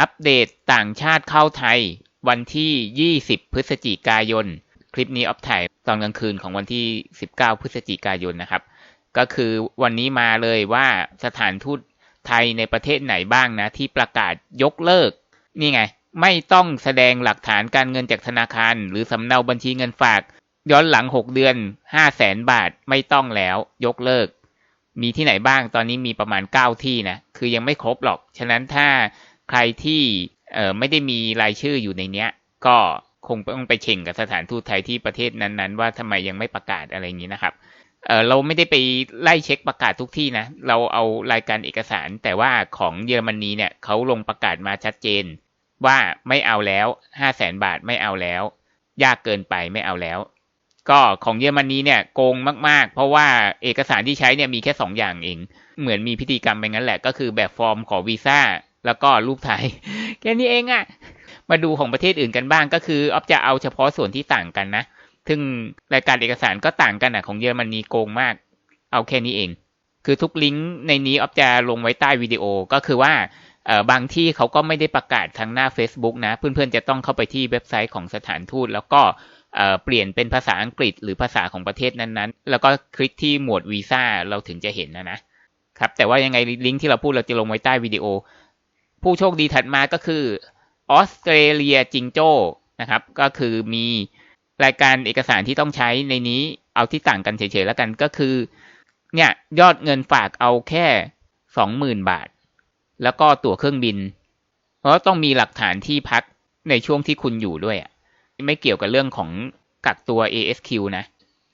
อัปเดตต่างชาติเข้าไทย วันที่ 20 พฤศจิกายน คลิปนี้ออฟถ่ายตอนกลางคืนของวันที่ 19 พฤศจิกายนนะครับ ก็คือวันนี้มาเลยว่าสถานทูตไทยในประเทศไหนบ้างนะ ที่ประกาศยกเลิก นี่ไง ไม่ต้องแสดงหลักฐานการเงินจากธนาคาร หรือสำเนาบัญชีเงินฝาก ย้อนหลัง 6 เดือน 5 0 0แสนบาทไม่ต้องแล้ว ยกเลิก มีที่ไหนบ้างตอนนี้มีประมาณ 9 ที่นะคือยังไม่ครบหรอก ฉะนั้นถ้า ใครที่เอ่อไม่ได้มีรายชื่ออยู่ในเนี้ย ก็คงต้องไปเช่งกับสถานทูตไทยที่ประเทศนั้นๆ ว่าทำไมยังไม่ประกาศอะไรอย่างนี้นะครับเออเราไม่ได้ไปไล่เช็คประกาศทุกที่นะ เราเอารายการเอกสาร แต่ว่าของเยอรมนีเนี่ยเขาลงประกาศมาชัดเจน ว่าไม่เอาแล้วห้าแสนบาทไม่เอาแล้ว ยากเกินไปไม่เอาแล้ว ก็ของเยอรมนีเนี่ยโกงมาก ๆ เพราะว่าเอกสารที่ใช้เนี่ยมีแค่สองอย่างเอง เหมือนมีพิธีกรรมไปงั้นแหละก็คือแบบฟอร์มขอวีซ่า แล้วก็รูปถ่ายแค่นี้เองอะมาดูของประเทศอื่นกันบ้างก็คือออฟจะเอาเฉพาะส่วนที่ต่างกันนะซึ่งรายการเอกสารก็ต่างกันอะของเยอรมนีโกงมาก เอาแค่นี้เอง คือทุกลิงก์ในนี้ออฟจะลงไว้ใต้วิดีโอก็คือว่าเออบางที่เขาก็ไม่ได้ประกาศทางหน้า Facebook นะ เพื่อนๆจะต้องเข้าไปที่เว็บไซต์ของสถานทูต แล้วก็เเปลี่ยนเป็นภาษาอังกฤษหรือภาษาของประเทศนั้นๆ แล้วก็คลิกที่หมวดวีซ่าเราถึงจะเห็นนะนะครับแต่ว่ายังไงลิงก์ที่เราพูดเราจะลงไว้ใต้วิดีโอ ผู้โชคดีถัดมาก็คือออสเตรเลียจิงโจ้นะครับ ก็คือมีรายการเอกสารที่ต้องใช้ในนี้เอาที่ต่างกันเฉยๆแล้วกันก็คือ เนี่ยยอดเงินฝากเอาแค่สองหมื่นบาท แล้วก็ตั๋วเครื่องบิน เพราะต้องมีหลักฐานที่พักในช่วงที่คุณอยู่ด้วยอะไม่เกี่ยวกับเรื่องของกักตัว ASQ นะ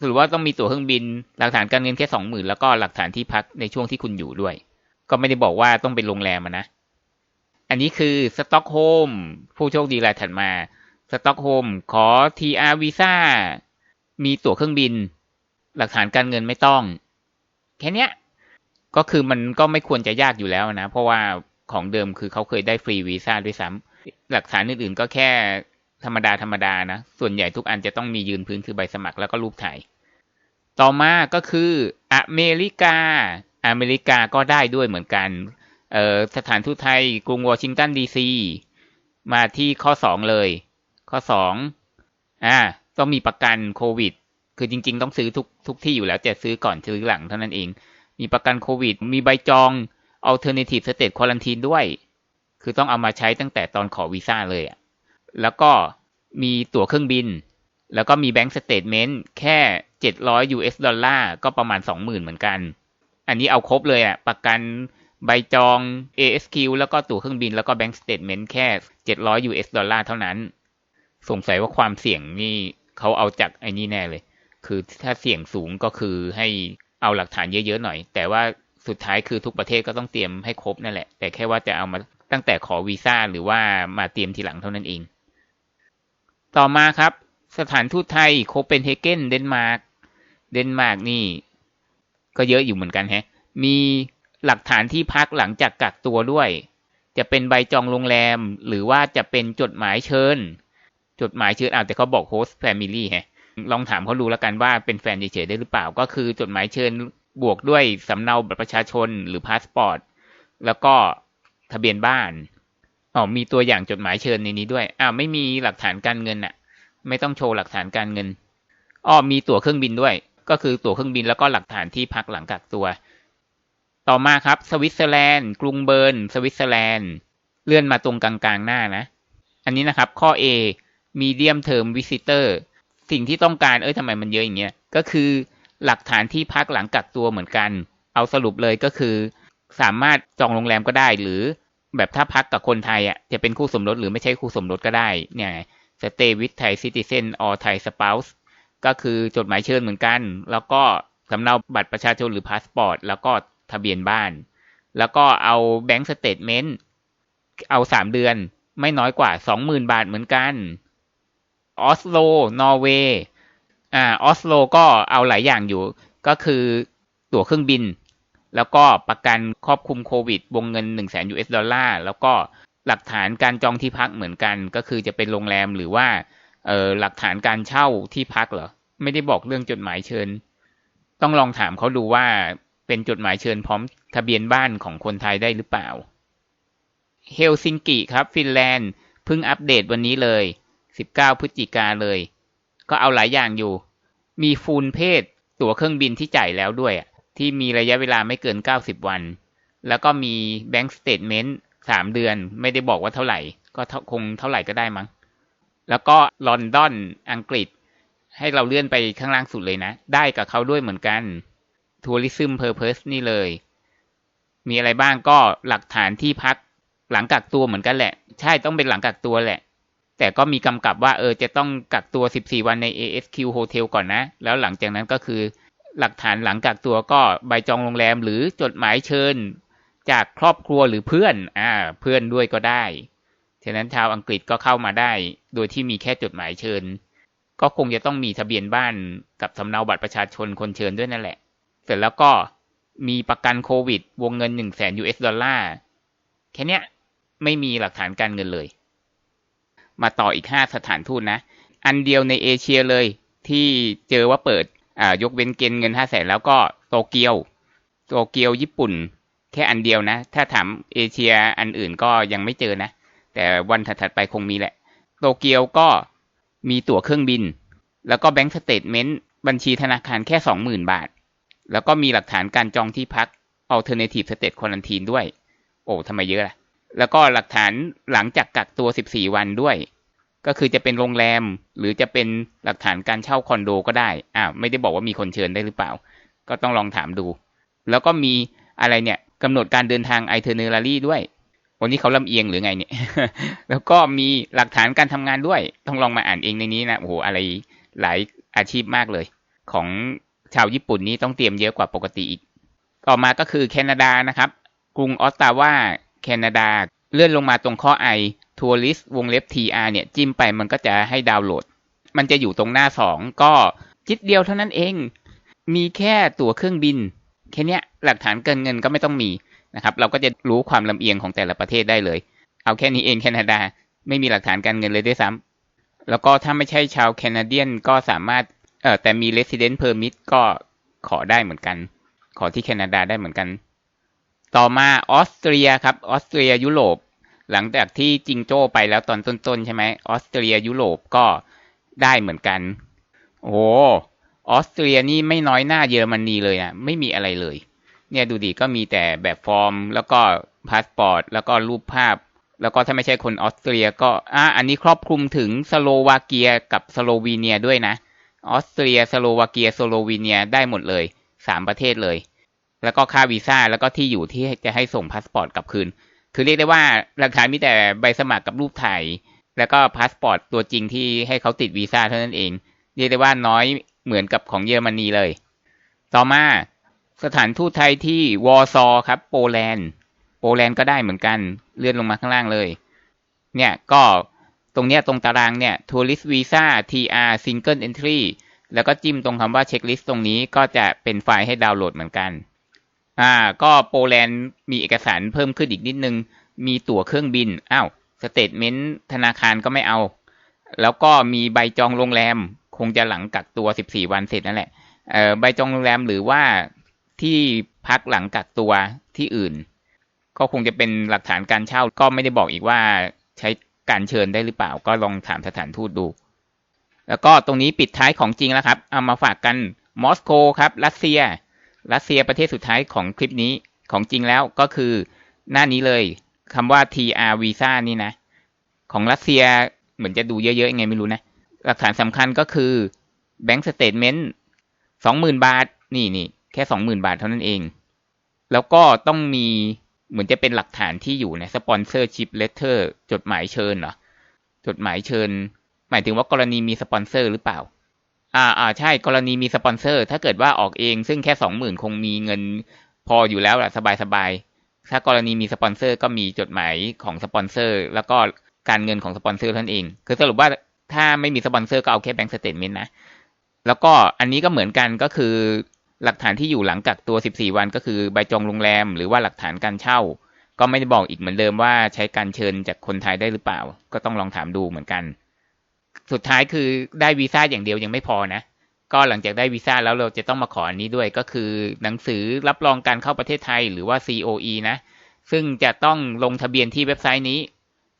หรือว่าต้องมีตั๋วเครื่องบิน หลักฐานการเงินแค่สองหมื่นแล้วก็หลักฐานที่พักในช่วงที่คุณอยู่ด้วย ก็ไม่ได้บอกว่าต้องเป็นโรงแรมนะ อันนี้คือสต็อกโฮมผู้โชคดีรายถัดมา สต็อกโฮมขอ TR วีซ่ามีตั๋วเครื่องบิน หลักฐานการเงินไม่ต้อง แค่นี้ก็คือมันก็ไม่ควรจะยากอยู่แล้วนะ เพราะว่าของเดิมคือเขาเคยได้ฟรีวีซ่าด้วยซ้ำหลักฐานอื่นๆก็แค่ธรรมดาธรรมดานะ ส่วนใหญ่ทุกอันจะต้องมียืนพื้นคือใบสมัครแล้วก็รูปถ่าย ต่อมาก็คืออเมริกา อเมริกาก็ได้ด้วยเหมือนกัน สถานทูตไทยกรุงวอชิงตันดีซีมาที่ข้อสองเลย ข้อสองอ่าต้องมีประกันโควิด คือจริง ๆ ต้องซื้อทุกทุกที่อยู่แล้วแต่ซื้อก่อนซื้อหลังเท่านั้นเอง มีประกันโควิด มีใบจอง alternative state quarantine ด้วย คือต้องเอามาใช้ตั้งแต่ตอนขอวีซ่าเลยอะแล้วก็มีตั๋วเครื่องบิน แล้วก็มีแบงก์สเตทเมนต์แค่ 700 US ดอลลาร์ก็ประมาณ 20,000 เหมือนกัน อันนี้เอาครบเลยอะประกัน ใบจอง ASQ แล้วก็ตั๋วเครื่องบินแล้วก็แบงก์สเตทเมนต์แค่ 700 US ดอลลาร์เท่านั้น สงสัยว่าความเสี่ยงนี่เขาเอาจากไอ้นี่แน่เลย คือถ้าเสี่ยงสูงก็คือให้เอาหลักฐานเยอะๆหน่อย แต่ว่าสุดท้ายคือทุกประเทศก็ต้องเตรียมให้ครบนั่นแหละ แต่แค่ว่าจะเอามาตั้งแต่ขอวีซ่าหรือว่ามาเตรียมทีหลังเท่านั้นเอง ต่อมาครับ สถานทูตไทยโคเปนเฮเกนเดนมาร์ก เดนมาร์กนี่ ก็เยอะอยู่เหมือนกันแฮะ มี หลักฐานที่พักหลังจากกักตัวด้วย จะเป็นใบจองโรงแรม หรือว่าจะเป็นจดหมายเชิญ จดหมายเชิญอ่าแต่เขาบอกโฮสต์แฟมิลี่ฮะลองถามเขาดูแล้วกันว่าเป็นแฟนเฉยๆได้หรือเปล่า ก็คือจดหมายเชิญบวกด้วยสำเนาบัตรประชาชนหรือพาสปอร์ตแล้วก็ทะเบียนบ้านอ๋อมีตัวอย่างจดหมายเชิญในนี้ด้วยอ้าวไม่มีหลักฐานการเงินอะไม่ต้องโชว์หลักฐานการเงินอ๋อมีตั๋วเครื่องบินด้วย ก็คือตั๋วเครื่องบินแล้วก็หลักฐานที่พักหลังกักตัว ต่อมาครับ สวิตเซอร์แลนด์ กรุงเบิร์น สวิตเซอร์แลนด์ เลื่อนมาตรงกลางๆหน้านะ อันนี้นะครับ ข้อ A มีเดียมเทอมวิสิเตอร์สิ่งที่ต้องการ เอ้ยทำไมมันเยอะอย่างเงี้ย ก็คือหลักฐานที่พักหลังกักตัวเหมือนกัน เอาสรุปเลยก็คือ สามารถจองโรงแรมก็ได้ หรือแบบถ้าพักกับคนไทยอะ จะเป็นคู่สมรสหรือไม่ใช่คู่สมรสก็ได้ เนี่ย stay with Thai citizen or Thai spouse ก็คือจดหมายเชิญเหมือนกัน แล้วก็สำเนาบัตรประชาชนหรือพาสปอร์ต แล้วก็ ทะเบียนบ้าน แล้วก็เอาแบงก์สเตทเมนต์เอาสามเดือนไม่น้อยกว่าสองหมื่นบาทเหมือนกันออสโล นอร์เวย์อ่าออสโลก็เอาหลายอย่างอยู่ ก็คือตั๋วเครื่องบิน แล้วก็ประกันครอบคลุมโควิด วงเงิน 1 0 0 0 0แสนยูเอสดอลลาร์ แล้วก็หลักฐานการจองที่พักเหมือนกัน ก็คือจะเป็นโรงแรมหรือว่าเออหลักฐานการเช่าที่พักเหรอ ไม่ได้บอกเรื่องจดหมายเชิญ ต้องลองถามเขาดูว่า เป็นจดหมายเชิญพร้อมทะเบียนบ้านของคนไทยได้หรือเปล่า เฮลซิงกิครับฟินแลนด์เพิ่งอัปเดตวันนี้เลย 19 พฤศจิกาเลย ก็เอาหลายอย่างอยู่ มีฟูลเพศตั๋วเครื่องบินที่จ่ายแล้วด้วย ที่มีระยะเวลาไม่เกิน 90 วัน แล้วก็มีแบงก์สเตทเมนต์สามเดือนไม่ได้บอกว่าเท่าไหร่ ก็คงเท่าไหร่ก็ได้มั้ง แล้วก็ลอนดอนอังกฤษ ให้เราเลื่อนไปข้างล่างสุดเลยนะ ได้กับเขาด้วยเหมือนกัน ทัวริซึมเพอร์เพสนี่เลย มีอะไรบ้างก็หลักฐานที่พักหลังกักตัวเหมือนกันแหละ ใช่ต้องเป็นหลังกักตัวแหละ แต่ก็มีกำกับว่าเออจะต้องกักตัว 14 วันใน ASQ Hotel ก่อนนะ แล้วหลังจากนั้นก็คือหลักฐานหลังกักตัวก็ใบจองโรงแรมหรือจดหมายเชิญ จากครอบครัวหรือเพื่อนอ่าเพื่อนด้วยก็ได้ฉะนั้นชาวอังกฤษก็เข้ามาได้ โดยที่มีแค่จดหมายเชิญ ก็คงจะต้องมีทะเบียนบ้านกับสำเนาบัตรประชาชนคนเชิญด้วยนั่นแหละ เสร็จแล้วก็มีประกันโควิด วงเงิน1 0 0 0 0 0 US ดอลลาร์แค่นี้ไม่มีหลักฐานการเงินเลย มาต่ออีก5สถานทูตนะ อันเดียวในเอเชียเลยที่เจอว่าเปิดอ่ายกเว้นเกณฑ์เงิน5 0 0แสนแล้วก็โตเกียว โตเกียวญี่ปุ่น แค่อันเดียวนะ ถ้าถามเอเชียอันอื่นก็ยังไม่เจอนะ แต่วันถัดๆไปคงมีแหละ โตเกียวก็มีตั๋วเครื่องบิน แล้วก็แบงก์สเตทเมนต์บัญชีธนาคารแค่20,000บาท แล้วก็มีหลักฐานการจองที่พัก Alternative State Quarantine ด้วย โอ้ทำไมเยอะล่ะ แล้วก็หลักฐานหลังจากกักตัว 14 วันด้วย ก็คือจะเป็นโรงแรมหรือจะเป็นหลักฐานการเช่าคอนโดก็ได้อ้าไม่ได้บอกว่ามีคนเชิญได้หรือเปล่า ก็ต้องลองถามดู แล้วก็มีอะไรเนี่ยกำหนดการเดินทางไอเทอร์เนลารี่ด้วย วันนี้เขาลำเอียงหรือไงเนี่ย แล้วก็มีหลักฐานการทำงานด้วย ต้องลองมาอ่านเองในนี้นะ โอ้โห อะไรหลายอาชีพมากเลย ของ ชาวญี่ปุ่นนี้ต้องเตรียมเยอะกว่าปกติอีก ต่อมาก็คือแคนาดานะครับ กรุงออตตาวาแคนาดา เลื่อนลงมาตรงข้อไอทัวริสวงเล็บ TR เนี่ย จิ้มไปมันก็จะให้ดาวน์โหลด มันจะอยู่ตรงหน้าสองก็จิตเดียวเท่านั้นเอง มีแค่ตั๋วเครื่องบิน แค่เนี้ยหลักฐานเกินเงินก็ไม่ต้องมีนะครับ เราก็จะรู้ความลำเอียงของแต่ละประเทศได้เลย เอาแค่นี้เองแคนาดา ไม่มีหลักฐานการเงินเลยด้วยซ้ำแล้วก็ถ้าไม่ใช่ชาวแคนาเดียนก็สามารถ เออแต่มี resident permit ก็ขอได้เหมือนกัน ขอที่แคนาดาได้เหมือนกัน ต่อมาออสเตรียครับ ออสเตรียยุโรป หลังจากที่จิงโจ้ไปแล้วตอนต้นๆใช่ไหมออสเตรียยุโรปก็ได้เหมือนกัน โอ้ออสเตรียนี่ไม่น้อยหน้าเยอรมนีเลยนะไม่มีอะไรเลย เนี่ยดูดีก็มีแต่แบบฟอร์ม แล้วก็พาสปอร์ต แล้วก็รูปภาพ แล้วก็ถ้าไม่ใช่คนออสเตรียก็อ่าอันนี้ครอบคลุมถึงสโลวาเกียกับสโลวีเนียด้วยนะ ออสเตรียสโลวาเกียสโลวีเนียได้หมดเลยสามประเทศเลย แล้วก็ค่าวีซ่าแล้วก็ที่อยู่ที่จะให้ส่งพาสปอร์ตกลับคืน คือเรียกได้ว่าหลักฐานมีแต่ใบสมัครกับรูปถ่ายแล้วก็พาสปอร์ตตัวจริงที่ให้เขาติดวีซ่าเท่านั้นเอง เรียกได้ว่าน้อยเหมือนกับของเยอรมนีเลย ต่อมาสถานทูตไทยที่วอร์ซอครับ โปแลนด์ โปแลนด์ก็ได้เหมือนกัน เลื่อนลงมาข้างล่างเลย เนี่ยก็ ตรงเนี้ยตรงตารางเนี่ย tourist visa tr single entry แล้วก็จิ้มตรงคำว่าเช็คลิสต์ตรงนี้ก็จะเป็นไฟล์ให้ดาวน์โหลดเหมือนกัน อ่า ก็โปแลนด์มีเอกสารเพิ่มขึ้นอีกนิดนึง มีตั๋วเครื่องบิน อ้าวสเตทเมนต์ธนาคารก็ไม่เอา แล้วก็มีใบจองโรงแรม คงจะหลังกักตัว 14 วันเสร็จนั่นแหละ เอ่อ ใบจองโรงแรมหรือว่าที่พักหลังกักตัวที่อื่น ก็คงจะเป็นหลักฐานการเช่า ก็ไม่ได้บอกอีกว่าใช้ การเชิญได้หรือเปล่า ก็ลองถามสถานทูตดู แล้วก็ตรงนี้ปิดท้ายของจริงแล้วครับ เอามาฝากกันมอสโกครับ รัสเซีย รัสเซียประเทศสุดท้ายของคลิปนี้ของจริงแล้วก็คือหน้านี้เลยคำว่า TR Visa นี่นะ ของรัสเซียเหมือนจะดูเยอะๆยังไงไม่รู้นะ หลักฐานสำคัญก็คือ Bank Statement สองหมื่นบาท นี่นี่แค่สองหมื่นบาทเท่านั้นเอง แล้วก็ต้องมี เหมือนจะเป็นหลักฐานที่อยู่ในสปอนเซอร์ชิพเลเตอร์จดหมายเชิญเหรอจดหมายเชิญ หมายถึงว่ากรณีมีสปอนเซอร์หรือเปล่า อ่าอ่าใช่กรณีมีสปอนเซอร์ ถ้าเกิดว่าออกเองซึ่งแค่สองหมื่นคงมีเงินพออยู่แล้วแหละสบายสบายถ้ากรณีมีสปอนเซอร์ก็มีจดหมายของสปอนเซอร์ แล้วก็การเงินของสปอนเซอร์ท่านเอง คือสรุปว่าถ้าไม่มีสปอนเซอร์ก็เอาแค่แบงก์สเตทเมนต์นะ แล้วก็อันนี้ก็เหมือนกันก็คือ หลักฐานที่อยู่หลังกักตัว 14 วันก็คือใบจองโรงแรม หรือว่าหลักฐานการเช่า ก็ไม่ได้บอกอีกเหมือนเดิมว่าใช้การเชิญจากคนไทยได้หรือเปล่า ก็ต้องลองถามดูเหมือนกัน สุดท้ายคือได้วีซ่าอย่างเดียวยังไม่พอนะ ก็หลังจากได้วีซ่าแล้วเราจะต้องมาขออันนี้ด้วยก็คือหนังสือรับรองการเข้าประเทศไทยหรือว่า COE นะ ซึ่งจะต้องลงทะเบียนที่เว็บไซต์นี้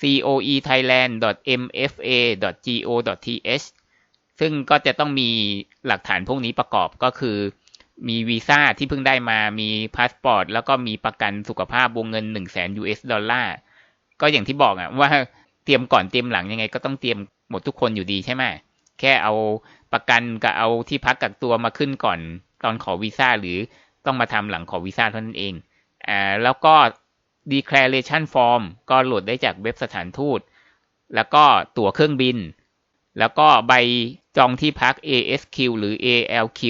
coethailand.mfa.go.th ซึ่งก็จะต้องมีหลักฐานพวกนี้ประกอบก็คือ มีวีซ่าที่เพิ่งได้มา มีพาสปอร์ต แล้วก็มีประกันสุขภาพวงเงิน1 0 0 0 0แสน US ดอลลาร์ ก็อย่างที่บอกอะว่าเตรียมก่อนเตรียมหลังยังไง ก็ต้องเตรียมหมดทุกคนอยู่ดีใช่ไหม แค่เอาประกันกับเอาที่พักกักตัวมาขึ้นก่อนตอนขอวีซ่าหรือต้องมาทำหลังขอวีซ่าเท่านั้นเอง อ่า แล้วก็ declaration form ก็โหลดได้จากเว็บสถานทูต แล้วก็ตั๋วเครื่องบิน แล้วก็ใบจองที่พัก ASQ หรือ ALQ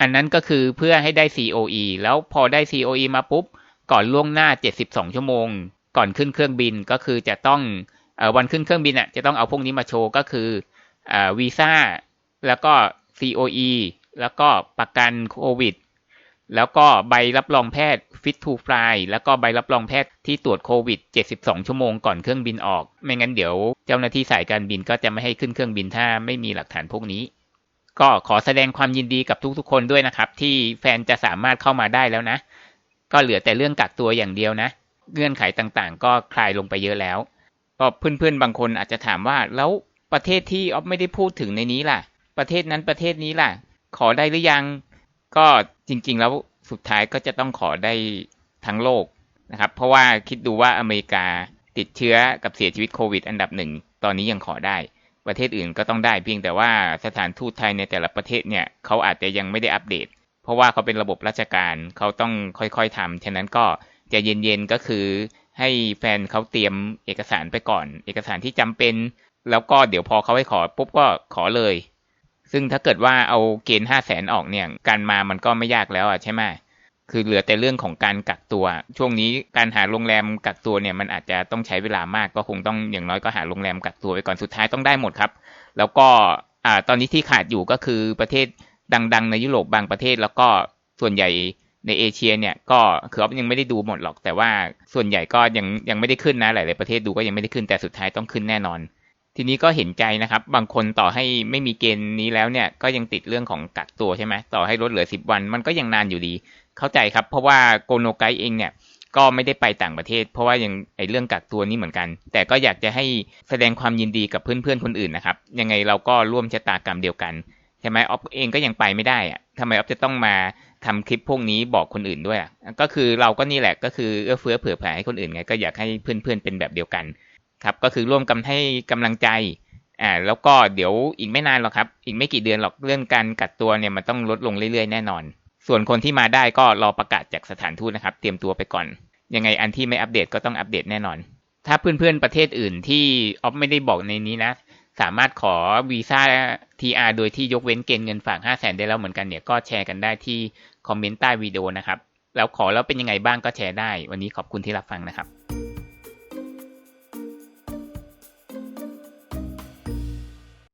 อันนั้นก็คือเพื่อให้ได้ COE แล้วพอได้ COE มาปุ๊บ ก่อนล่วงหน้า 72 ชั่วโมง ก่อนขึ้นเครื่องบินก็คือจะต้องอวันขึ้นเครื่องบินอะจะต้องเอาพวกนี้มาโชว์ก็คืออวีซ่าแล้วก็ COE แล้วก็ประกันโควิด แล้วก็ใบรับรองแพทย์ Fit to Fly แล้วก็ใบรับรองแพทย์ที่ตรวจโควิด 72 ชั่วโมงก่อนเครื่องบินออก ไม่งั้นเดี๋ยวเจ้าหน้าที่สายการบินก็จะไม่ให้ขึ้นเครื่องบินถ้าไม่มีหลักฐานพวกนี้ ก็ขอแสดงความยินดีกับทุกๆ คนด้วยนะครับ ที่แฟนจะสามารถเข้ามาได้แล้วนะ ก็เหลือแต่เรื่องกักตัวอย่างเดียวนะ เงื่อนไขต่างๆ ก็คลายลงไปเยอะแล้ว ก็เพื่อนๆ บางคนอาจจะถามว่าแล้วประเทศที่ออฟไม่ได้พูดถึงในนี้ล่ะ ประเทศนั้นประเทศนี้ล่ะ ขอได้หรือยัง ก็จริงๆ แล้วสุดท้ายก็จะต้องขอได้ทั้งโลกนะครับ เพราะว่าคิดดูว่าอเมริกาติดเชื้อกับเสียชีวิตโควิด อันดับหนึ่ง ตอนนี้ยังขอได้ ประเทศอื่นก็ต้องได้เพียงแต่ว่าสถานทูตไทยในแต่ละประเทศเนี่ยเขาอาจจะยังไม่ได้อัปเดต เพราะว่าเขาเป็นระบบราชการเขาต้องค่อยๆทำฉะนั้นก็จะเย็นๆก็คือให้แฟนเขาเตรียมเอกสารไปก่อน เอกสารที่จำเป็น แล้วก็เดี๋ยวพอเขาให้ขอปุ๊บก็ขอเลย ซึ่งถ้าเกิดว่าเอาเกณฑ์ห้าแสนออกเนี่ยการมามันก็ไม่ยากแล้วอะใช่ไหม คือเหลือแต่เรื่องของการกักตัว ช่วงนี้การหาโรงแรมกักตัวเนี่ยมันอาจจะต้องใช้เวลามากก็คงต้องอย่างน้อยก็หาโรงแรมกักตัวไปก่อนสุดท้ายต้องได้หมดครับ แล้วก็อ่าตอนนี้ที่ขาดอยู่ก็คือประเทศดัง ๆ ในยุโรปบางประเทศแล้วก็ส่วนใหญ่ในเอเชียเนี่ยก็คือออฟยังไม่ได้ดูหมดหรอก แต่ว่าส่วนใหญ่ก็ยังยังไม่ได้ขึ้นนะหลาย ๆ ประเทศดูก็ยังไม่ได้ขึ้นแต่สุดท้ายต้องขึ้นแน่นอน ทีนี้ก็เห็นใจนะครับ บางคนต่อให้ไม่มีเกณฑ์นี้แล้วเนี่ยก็ยังติดเรื่องของกักตัวใช่ไหมต่อให้ลดเหลือสิบวัน มันก็ยังนานอยู่ดี เข้าใจครับ เพราะว่าโกโนไกเองเนี่ยก็ไม่ได้ไปต่างประเทศ เพราะว่ายังไอเรื่องกักตัวนี้เหมือนกัน แต่ก็อยากจะให้แสดงความยินดีกับเพื่อนๆคนอื่นนะครับ ยังไงเราก็ร่วมชะตากรรมเดียวกันใช่ไหมออฟเองก็ยังไปไม่ได้อะทำไมออฟจะต้องมาทำคลิปพวกนี้บอกคนอื่นด้วย ก็คือเราก็นี่แหละก็คือเอื้อเฟื้อเผื่อแผ่ให้คนอื่นไงก็อยากให้เพื่อนๆเป็นแบบเดียวกันครับก็คือร่วมกันให้กำลังใจอ่าแล้วก็เดี๋ยวอีกไม่นานหรอกครับ อีกไม่กี่เดือนหรอกเรื่องการกัดตัวเนี่ยมันต้องลดลงเรื่อยๆแน่นอน ส่วนคนที่มาได้ก็รอประกาศจากสถานทูตนะครับ เตรียมตัวไปก่อน ยังไงอันที่ไม่อัปเดตก็ต้องอัปเดตแน่นอน ถ้าเพื่อนๆประเทศอื่นที่ออฟไม่ได้บอกในนี้นะ สามารถขอวีซ่า TR โดยที่ยกเว้นเกณฑ์เงินฝาก 5 0 0แสนได้แล้วเหมือนกันเนี่ยก็แชร์กันได้ที่คอมเมนต์ใต้วิดีโอนะครับ แล้วขอแล้วเป็นยังไงบ้างก็แชร์ได้ วันนี้ขอบคุณที่รับฟังนะครับ